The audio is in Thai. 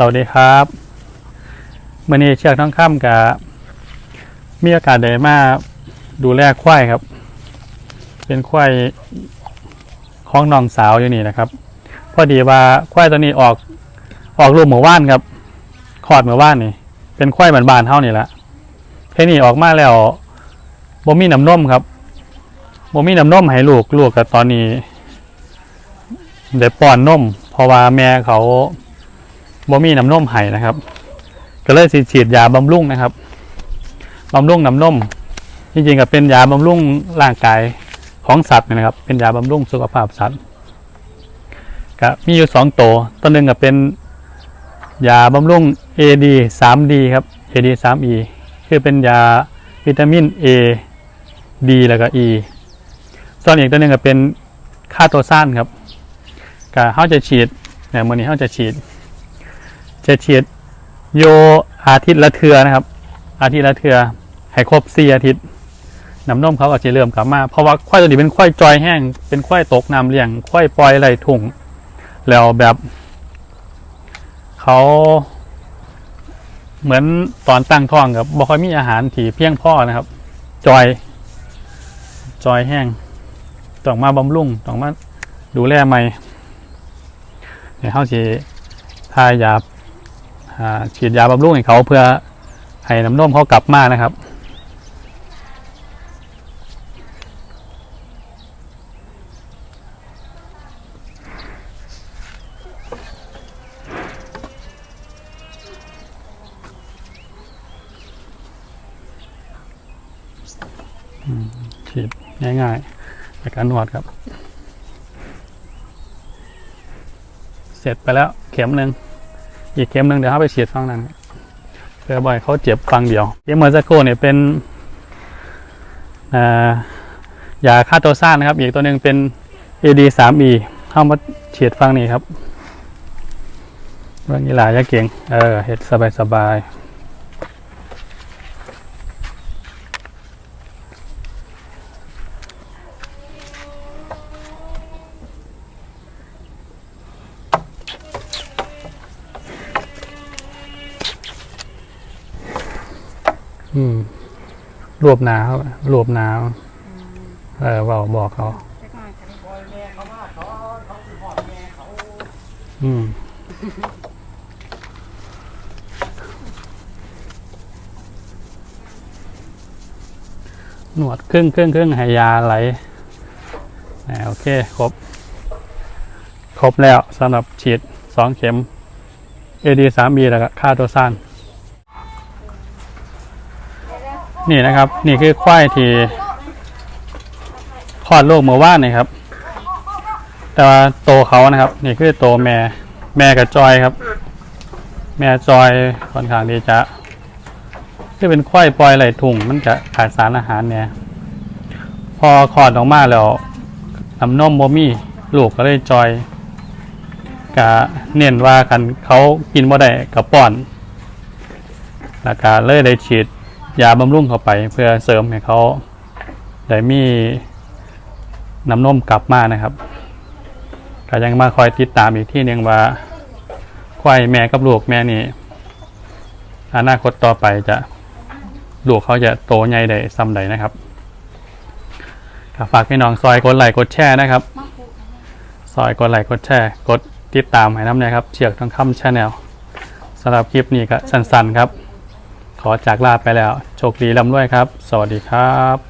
สวัสดีครับมื่อนี้เชือกท้องค่ำกับมีโอกาสได้มาดูแลควายครับ เป็นควายของน้องสาวอยู่นี่นะครับ พอดีว่าควายตัวนี้ออกออกลูกหมู่บ้านครับคลอดหมู่บ้านนี่ เป็นควายบานๆเท่านี่แหละแค่นี้ออกมาแล้วบ่มีน้ำนมครับบ่มีน้ำนมให้ลูกลูกกับตอนนี้ได้ป้อนนมเพราะว่าแม่เขา บ่มีน้ำนมให้นะครับ ก็เลยสิฉีดยาบำรุงนะครับบำรุงน้ำนมจริงๆก็เป็นยาบำรุงร่างกายของสัตว์นะครับ เป็นยาบำรุงสุขภาพสัตว์ก็มีอยู่สองตัวตัวหนึ่งก็เป็นยาบำรุง AD 3D ครับ AD 3E คือเป็นยาวิตามิน A D แล้วก็ E ส่วนอีกตัวหนึ่งก็เป็นค่าโตซานครับก็เขาจะฉีดเนี่ยมื่อนี้เขาจะฉีด จะฉีดโยอาทิตย์ละเทือนะครับ อาทิตย์ละเทือให้ครบสี่อาทิตย์น้ำนมเขาก็จะเริ่มกลับมาเพราะว่าควายตัวนี้เป็นควายจอยแห้งเป็นควายตกน้ำเลี้ยงควายปล่อยไหลถุงแล้วแบบเขาเหมือนตอนตั้งท้องกับบ่ค่อยมีอาหารที่เพียงพอนะครับ จอย จอยแห้งต้องมาบำรุงต้องมาดูแลใหม่เดี๋ยวเขาจะทายา ฉีดยาบำรุงให้เขาเพื่อให้น้ำนมเขากลับมานะครับ ฉีดง่ายๆในการนวดครับ เสร็จไปแล้วเข็มหนึ่ง อีกเข็มหนึ่งเดี๋ยวเขาไปฉีดฟังนั้นเพื่อบ่อยเขาเจ็บฟังเดียวเข็มเมอสักครู่เนี่ยเป็นยาฆ่าตัวซ่านนะครับ อีกตัวหนึ่งเป็น AD 3 E เข้ามาฉีดฟังนี่ครับเรื่องนี้หลายยาเก่งเออเห็ดสบายสบาย อืม รวบหนาวรวบหนาวเออบอกบอกเขา อืม หนวดครึ่งครึ่งครึ่งให้ยาไหลโอเค ครบ ครบแล้วสำหรับฉีดสองเข็ม AD 3 B แล้วก็ค่าตัวสั้น นี่นะครับ นี่คือควายที่คลอดลูกเมื่อวานนี่ครับ แต่ว่าโตเขานะครับ นี่คือโตแม่แม่กับจอยครับ แม่จอยค่อนข้างที่จะคือเป็นควายปล่อยไหลถุงมันจะขาดสารอาหารเนี่ยพอคลอดออกมาแล้วน้ำนมโมมี่ลูกก็เลยจอยกะเน้นว่ากันเขากินบ่ได้กับป้อนแล้วก็เลยได้ฉีด ยาบำรุงเข้าไป เพื่อเสริมให้เขาได้มีน้ำนมกลับมานะครับก็ยังมาคอยติดตามอีกที่หนึ่งว่าควายแม่กับลูกแม่นี่อนาคตต่อไปจะลูกเขาจะโตใหญ่ได้ซ้ำใดนะครับฝากพี่น้องซอยกดไลค์กดแชร์นะครับ ซอยกดไลค์กดแชร์ กดติดตามให้น้ำเนะครับเชือกทองคำชาแนลสำหรับคลิปนี้ก็สั้นๆครับ ขอจากลาไปแล้ว โชคดีลำด้วยครับ สวัสดีครับ